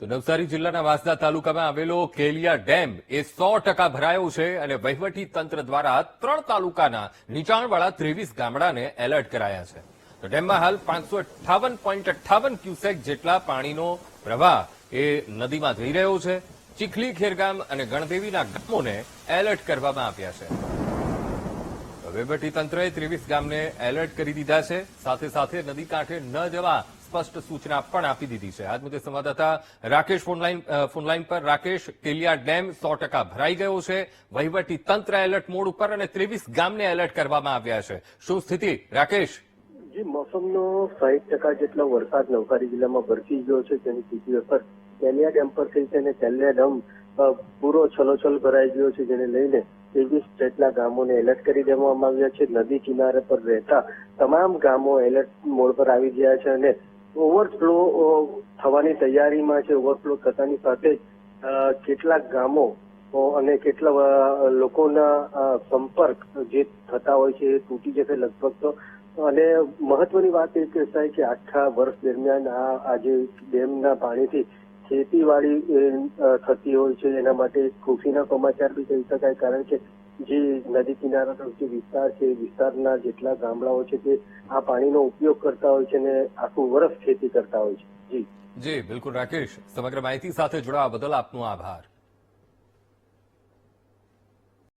તો નવસારી જિલ્લાના વાંસદા તાલુકામાં આવેલો કેલિયા ડેમ એ સો ટકા ભરાયો છે અને વહીવટી તંત્ર દ્વારા ત્રણ તાલુકાના નીચાણવાળા ત્રેવીસ ગામડાને એલર્ટ કરાયા છે. તો ડેમમાં હાલ પાંચસો અઠાવન પોઈન્ટ અઠ્ઠાવન ક્યુસેક જેટલા પાણીનો પ્રવાહ એ નદીમાં જઈ રહ્યો છે. ચીખલી, ખેરગામ અને ગણદેવીના ગામોને એલર્ટ કરવામાં આવ્યા છે. વહીવટી તંત્રએ ત્રેવીસ ગામને એલર્ટ કરી દીધા છે. સાથે સાથે નદી કાંઠે ન જવા સ્પષ્ટ સૂચના પણ આપી દીધી છે. આજ મુદ્દે સંવાદદાતા રાકેશ ફોનલાઈન ફોનલાઈન પર રાકેશ, કેલિયા ડેમ સો ટકા ભરાઈ ગયો છે. વહીવટી તંત્ર એલર્ટ મોડ ઉપર અને ત્રેવીસ ગામને એલર્ટ કરવામાં આવ્યા છે. શું સ્થિતિ? રાકેશ? જે મોસમનો સાહીઠ ટકા જેટલો વરસાદ નવસારી જિલ્લામાં વરસી ગયો છે તેની સીધી અસર તેલિયા ડેમ પર થઈ છે અને તેલિયા ડેમ પૂરો છલોછલ ભરાઈ ગયો છે જેને લઈને ત્રેવીસ જેટલા ગામોને એલર્ટ કરી દેવામાં આવ્યા છે. નદી કિનારે પર રહેતા તમામ ગામો એલર્ટ મોડ પર આવી ગયા છે અને ઓવરફ્લો થવાની તૈયારીમાં છે. ઓવરફ્લો થતાની સાથે જ, કેટલાક ગામો અને કેટલા લોકોના સંપર્ક જે થતા હોય છે એ તૂટી જશે લગભગ તો. અને મહત્વની વાત એ કહેવાય કે આખા વર્ષ દરમિયાન આ આજે ડેમના પાણીથી ખેતીવાડી થતી હોય છે એના માટે ખુશીના સમાચાર બી કહી શકાય. કારણ કે જે નદી કિનારાનો જે વિસ્તાર છે વિસ્તારના જેટલા ગામડાઓ છે તે આ પાણીનો ઉપયોગ કરતા હોય છે અને આખું વર્ષ ખેતી કરતા હોય છે. જી. જી, બિલકુલ, રાકેશ. સમગ્ર માહિતી સાથે જોડાવા બદલ આપનો આભાર.